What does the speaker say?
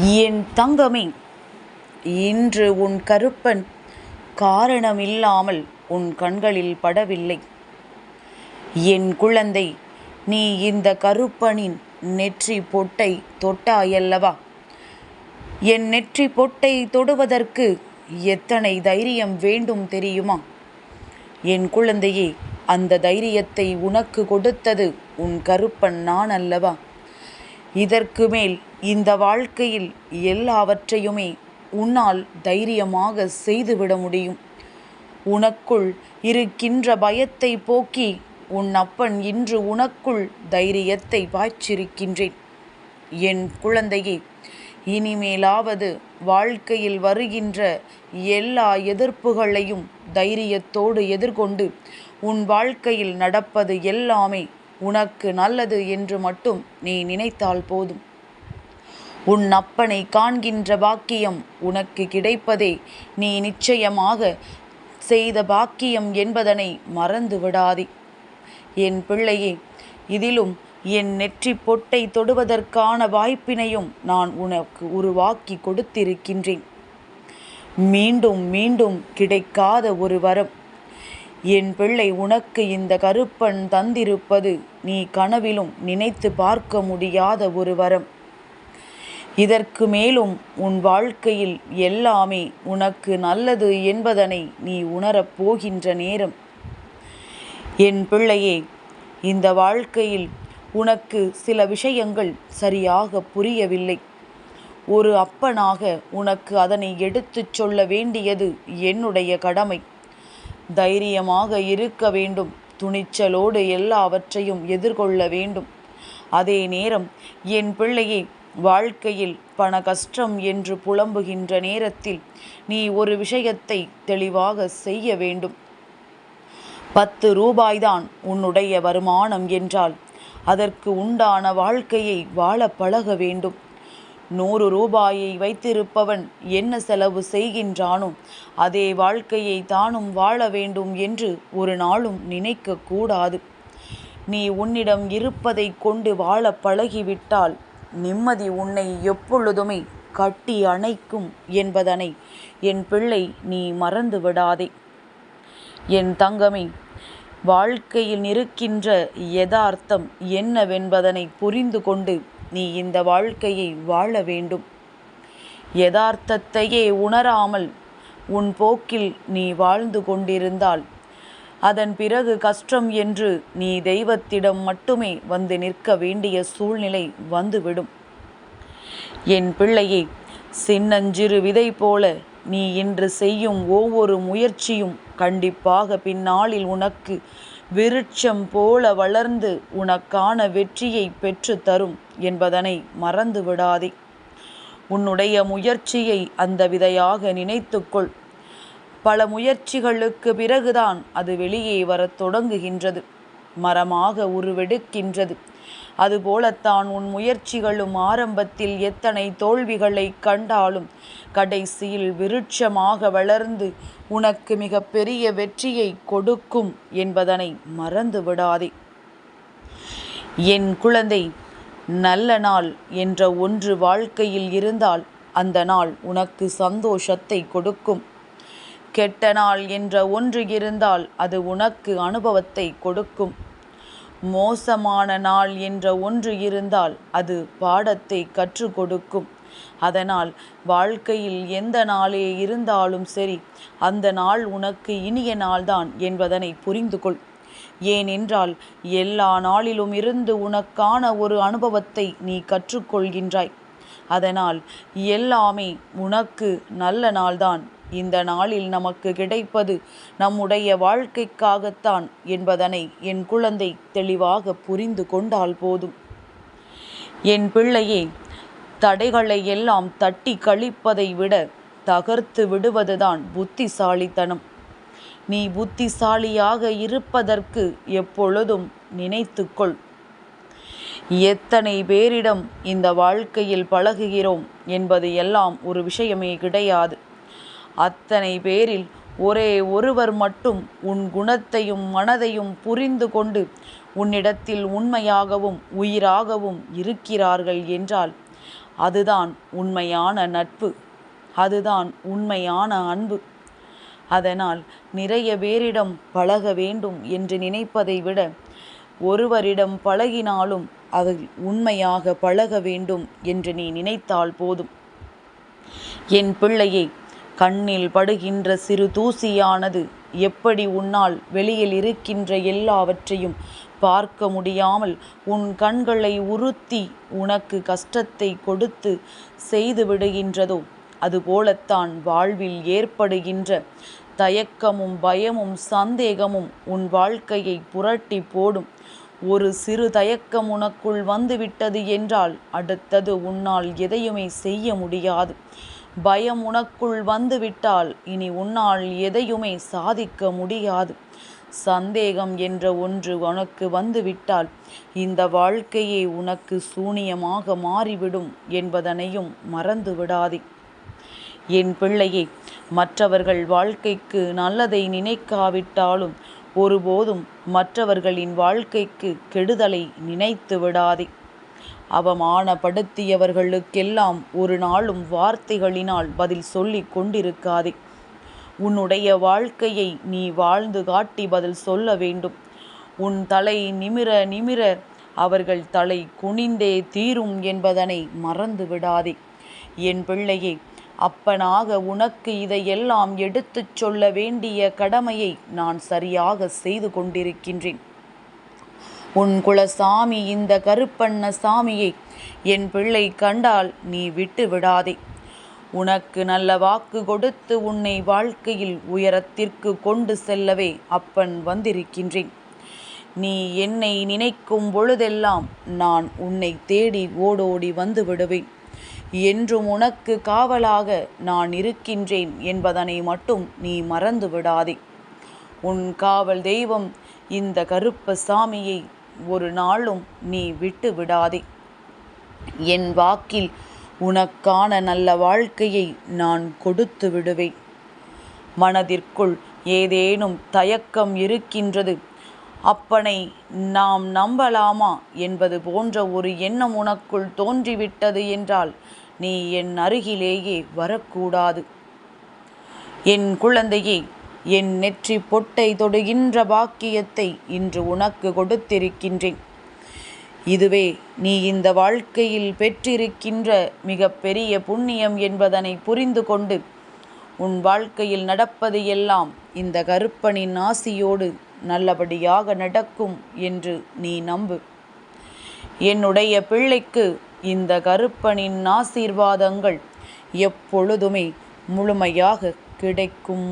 என் தங்கமே இன்று உன் கருப்பன் காரணமில்லாமல் உன் கண்களில் படவில்லை. என் குழந்தை நீ இந்த கருப்பனின் நெற்றி பொட்டை தொட்டாயல்லவா? என் நெற்றி பொட்டை தொடுவதற்கு எத்தனை தைரியம் வேண்டும் தெரியுமா? என் குழந்தையே அந்த தைரியத்தை உனக்கு கொடுத்தது உன் கருப்பன் நான் அல்லவா இதற்கு மேல் இந்த வாழ்க்கையில் எல்லாவற்றையுமே உன்னால் தைரியமாக செய்துவிட முடியும். உனக்குள் இருக்கின்ற பயத்தை போக்கி உன் அப்பன் இன்று உனக்குள் தைரியத்தை பாய்ச்சிருக்கின்றேன். என் குழந்தையே இனிமேலாவது வாழ்க்கையில் வருகின்ற எல்லா எதிர்ப்புகளையும் தைரியத்தோடு எதிர்கொண்டு உன் வாழ்க்கையில் நடப்பது எல்லாமே உனக்கு நல்லது என்று மட்டும் நீ நினைத்தால் போதும். உன் அப்பனை காண்கின்ற பாக்கியம் உனக்கு கிடைப்பதே நீ நிச்சயமாக செய்த பாக்கியம் என்பதனை மறந்து விடாதே என் பிள்ளையே இதிலும் என் நெற்றி பொட்டை தொடுவதற்கான வாய்ப்பினையும் நான் உனக்கு உருவாக்கி கொடுத்திருக்கின்றேன். மீண்டும் மீண்டும் கிடைக்காத ஒரு வரம். என் பிள்ளை உனக்கு இந்த கருப்பன் தந்திருப்பது நீ கனவிலும் நினைத்து பார்க்க முடியாத ஒரு வரம். இதற்கு மேலும் உன் வாழ்க்கையில் எல்லாமே உனக்கு நல்லது என்பதனை நீ உணரப் போகின்ற நேரம். என் பிள்ளையே இந்த வாழ்க்கையில் உனக்கு சில விஷயங்கள் சரியாக புரியவில்லை. ஒரு அப்பனாக உனக்கு அதனை எடுத்துச் சொல்ல வேண்டியது என்னுடைய கடமை. தைரியமாக இருக்க வேண்டும். துணிச்சலோடு எல்லாவற்றையும் எதிர்கொள்ள வேண்டும். அதே நேரம் என் பிள்ளையை வாழ்க்கையில் பண கஷ்டம் என்று புலம்புகின்ற நேரத்தில் நீ ஒரு விஷயத்தை தெளிவாக செய்ய வேண்டும். பத்து ரூபாய்தான் உன்னுடைய வருமானம் என்றால் அதற்கு உண்டான வாழ்க்கையை வாழ பழக வேண்டும். நூறு ரூபாயை வைத்திருப்பவன் என்ன செலவு செய்கின்றானோ அதே வாழ்க்கையை தானும் வாழ வேண்டும் என்று ஒரு நாளும் நினைக்க கூடாது. நீ உன்னிடம் இருப்பதை கொண்டு வாழ பழகிவிட்டால் நிம்மதி உன்னை எப்பொழுதுமே கட்டி அணைக்கும் என்பதனை என் பிள்ளை நீ மறந்து விடாதே. என் தங்கமே வாழ்க்கையில் இருக்கின்ற யதார்த்தம் என்னவென்பதனை புரிந்து கொண்டு நீ இந்த வாழ்க்கையை வாழ வேண்டும். யதார்த்தத்தையே உணராமல் உன் போக்கில் நீ வாழ்ந்து கொண்டிருந்தால் அதன் பிறகு கஷ்டம் என்று நீ தெய்வத்திடம் மட்டுமே வந்து நிற்க வேண்டிய சூழ்நிலை வந்துவிடும். என் பிள்ளையே சின்னஞ்சிறு விதை போல நீ இன்று செய்யும் ஒவ்வொரு முயற்சியும் கண்டிப்பாக பின்னாளில் உனக்கு விருட்சம் போல வளர்ந்து உனக்கான வெற்றியை பெற்று தரும் என்பதனை மறந்து விடாதே உன்னுடைய முயற்சியை அந்த விதையாக நினைத்துக்கொள். பல முயற்சிகளுக்கு பிறகுதான் அது வெளியே வரத் தொடங்குகின்றது. மரமாக உருவெடுக்கின்றது. அதுபோலத்தான் உன் முயற்சிகளும் ஆரம்பத்தில் எத்தனை தோல்விகளை கண்டாலும் கடைசியில் விருட்சமாக வளர்ந்து உனக்கு மிக பெரிய வெற்றியை கொடுக்கும் என்பதனை மறந்து விடாதே என் குழந்தை நல்ல நாள் என்ற ஒன்று வாழ்க்கையில் இருந்தால் அந்த நாள் உனக்கு சந்தோஷத்தை கொடுக்கும். கெட்ட நாள் என்ற ஒன்று இருந்தால் அது உனக்கு அனுபவத்தை கொடுக்கும். மோசமான நாள் என்ற ஒன்று இருந்தால் அது பாடத்தை கற்றுக் கொடுக்கும் அதனால் வாழ்க்கையில் எந்த நாளே இருந்தாலும் சரி அந்த நாள் உனக்கு இனிய நாள்தான் என்பதனை புரிந்து கொள் ஏனென்றால் எல்லா நாளிலும் இருந்து உனக்கான ஒரு அனுபவத்தை நீ கற்றுக்கொள்கின்றாய். அதனால் எல்லாமே உனக்கு நல்ல நாள்தான் இந்த நாளில் நமக்கு கிடைப்பது நம்முடைய வாழ்க்கைக்காகத்தான் என்பதனை என் குழந்தை தெளிவாக புரிந்து கொண்டால் போதும். என் பிள்ளையே தடைகளை எல்லாம் தட்டி கழிப்பதை விட தகர்த்து விடுவதுதான் புத்திசாலித்தனம். நீ புத்திசாலியாக இருப்பதற்கு எப்பொழுதும் நினைத்துக்கொள். எத்தனை பேரிடம் இந்த வாழ்க்கையில் பழகுகிறோம் என்பது எல்லாம் ஒரு விஷயமே கிடையாது. அத்தனை பேரில் ஒரே ஒருவர் மட்டும் உன் குணத்தையும் மனதையும் புரிந்து கொண்டு உன்னிடத்தில் உண்மையாகவும் உயிராகவும் இருக்கிறார்கள் என்றால் அதுதான் உண்மையான நட்பு. அதுதான் உண்மையான அன்பு. அதனால் நிறைய பேரிடம் பழக வேண்டும் என்று நினைப்பதை விட ஒருவரிடம் பழகினாலும் அது உண்மையாக பழக வேண்டும் என்று நீ நினைத்தால் போதும். என் பிள்ளையை கண்ணில் படுகின்ற சிறு தூசியானது எப்படி உன்னால் வெளியில் இருக்கின்ற எல்லாவற்றையும் பார்க்க முடியாமல் உன் கண்களை உறுத்தி உனக்கு கஷ்டத்தை கொடுத்து செய்து விடுகின்றதோ அதுபோலத்தான் வாழ்வில் ஏற்படுகின்ற தயக்கமும் பயமும் சந்தேகமும் உன் வாழ்க்கையை புரட்டி போடும். ஒரு சிறு தயக்கம் உனக்குள் வந்துவிட்டது என்றால் அடுத்தது உன்னால் எதையுமே செய்ய முடியாது. பயம் உனக்குள் வந்துவிட்டால் இனி உன்னால் எதையுமே சாதிக்க முடியாது. சந்தேகம் என்ற ஒன்று உனக்கு வந்துவிட்டால் இந்த வாழ்க்கையே உனக்கு சூனியமாக மாறிவிடும் என்பதனையும் மறந்து விடாதே என் பிள்ளையே மற்றவர்கள் வாழ்க்கைக்கு நல்லதை நினைக்காவிட்டாலும் ஒருபோதும் மற்றவர்களின் வாழ்க்கைக்கு கெடுதலை நினைத்து விடாதே அவமானப்படுத்தியவர்களுக்கெல்லாம் ஒரு நாளும் வார்த்தைகளினால் பதில் சொல்லி கொண்டிருக்காதே. உன்னுடைய வாழ்க்கையை நீ வாழ்ந்து காட்டி பதில் சொல்ல வேண்டும். உன் தலை நிமிர நிமிர அவர்கள் தலை குனிந்தே தீரும் என்பதனை மறந்து விடாதே. என் பிள்ளையே அப்பனாக உனக்கு இதையெல்லாம் எடுத்துச் சொல்ல வேண்டிய கடமையை நான் சரியாக செய்து கொண்டிருக்கின்றேன். உன் குலசாமி இந்த கருப்பண்ண சாமியை என் பிள்ளை கண்டால் நீ விட்டு விடாதே. உனக்கு நல்ல வாக்கு கொடுத்து உன்னை வாழ்க்கையில் உயரத்திற்கு கொண்டு செல்லவே அப்பன் வந்திருக்கின்றேன். நீ என்னை நினைக்கும் பொழுதெல்லாம் நான் உன்னை தேடி ஓடோடி வந்து விடுவேன். என்றும் உனக்கு காவலாக நான் இருக்கின்றேன் என்பதனை மட்டும் நீ மறந்து விடாதே. உன் காவல் தெய்வம் இந்த கருப்ப சாமியை ஒரு நாளும் நீ விட்டு விடாதே. என் வாக்கில் உனக்கான நல்ல வாழ்க்கையை நான் கொடுத்து விடுவேன். மனதிற்குள் ஏதேனும் தயக்கம் இருக்கின்றது. அப்பனை நாம் நம்பலாமா என்பது போன்ற ஒரு எண்ணம் உனக்குள் தோன்றிவிட்டது என்றால் நீ என் அருகிலேயே வரக்கூடாது. என் குழந்தையே என் நெற்றி பொட்டை தொடுகின்ற பாக்கியத்தை இன்று உனக்கு கொடுத்திருக்கின்றேன். இதுவே நீ இந்த வாழ்க்கையில் பெற்றிருக்கின்ற மிக பெரிய புண்ணியம் என்பதனை புரிந்து கொண்டு உன் வாழ்க்கையில் நடப்பது எல்லாம் இந்த கருப்பனின் ஆசியோடு நல்லபடியாக நடக்கும் என்று நீ நம்பு. என்னுடைய பிள்ளைக்கு இந்த கருப்பனின் ஆசீர்வாதங்கள் எப்பொழுதுமே முழுமையாக கிடைக்கும்.